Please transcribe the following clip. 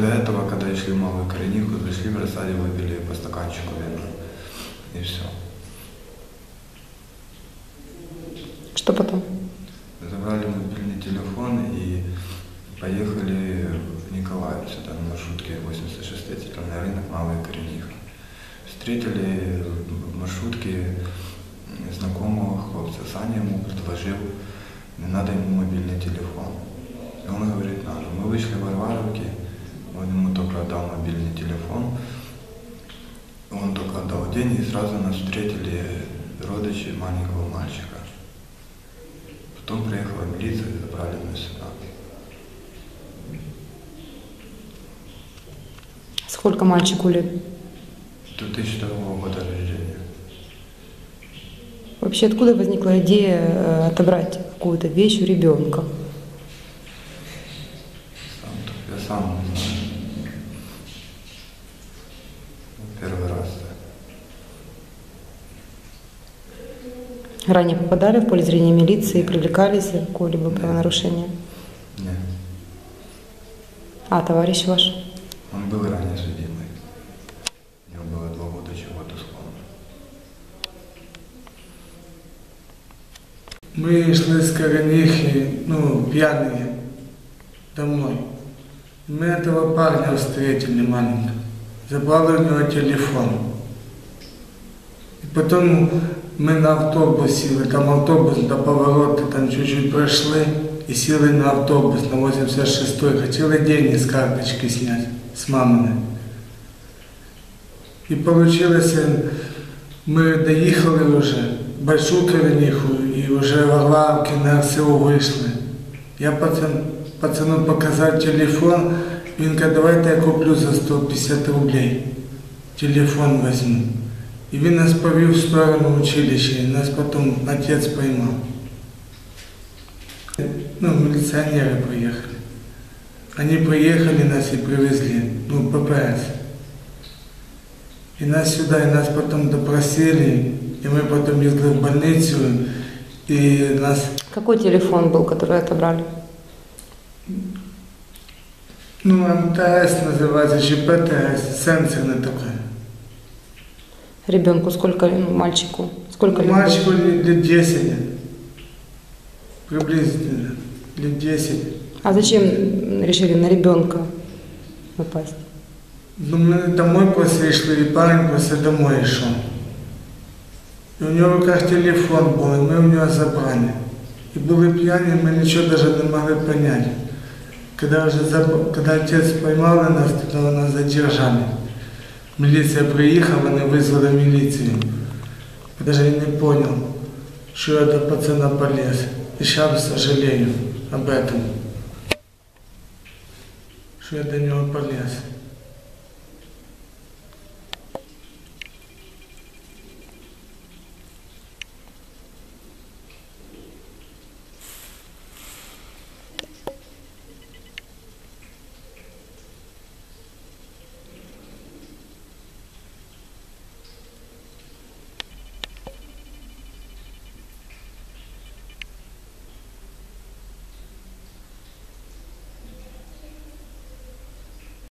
до этого, когда шли Малую Корениху, зашли в рассаде, выпили по стаканчику вина. И все. Что потом? Забрали мобильный телефон и поехали в Николаев, сюда на маршрутке 86 на рынок Малая Корениха. Встретили в маршрутке знакомого хлопца. Саня ему предложил, не надо ему мобильный телефон. И он говорит, надо. Мы вышли в Варваровке, он ему только отдал мобильный телефон. Он только отдал деньги, и сразу нас встретили родичи маленького мальчика. Потом приехала милиция и забрали нас сюда. Сколько мальчику лет? 2002 года рождения. Вообще откуда возникла идея э, отобрать какую-то вещь у ребенка? Сам, я сам не знаю. Ранее попадали в поле зрения милиции, привлекались за какое-либо правонарушение? Нет. А, товарищ ваш? Он был ранее судимый. У него было два года чего-то склонно. Мы шли с Коронихи, ну, пьяные, домой. Мы этого парня встретили маленького. Забрали у него телефон. И потом мы на автобус сели, там автобус до поворота, там чуть-чуть прошли, и сели на автобус на 86-й. Хотели деньги с карточки снять, с маминой. І получилось, ми доїхали вже в Большу Корениху і вже в Орлавки на СО вийшли. Я пацан, пацану показав телефон, він каже, давайте я куплю за 150 рублей. Телефон возьму. І він нас повів в сторону училища, і нас потім отець поймав. Ну, милиционеры приехали. Они приехали, нас и привезли, ну, ППС. И нас сюда, и нас потом допросили, и мы потом ездили в больницу, и нас, Какой телефон был, который отобрали? ну, МТС называется, ЖПТС, сенсорный такой. Ребенку сколько, ну, мальчику? Сколько? Мальчику лет лет 10, приблизительно, лет 10. А зачем решили на ребенка напасть? Ну, мы домой после шли, и парень после домой шел. И у него в руках телефон был, и мы у него забрали. И были пьяные, мы ничего даже не могли понять. Когда, уже когда отец поймал нас, тогда нас задержали. Милиция приехала, они вызвали милицию. Я даже не понял, что я до пацана полез. И сейчас сожалею об этом. Что я до него полез.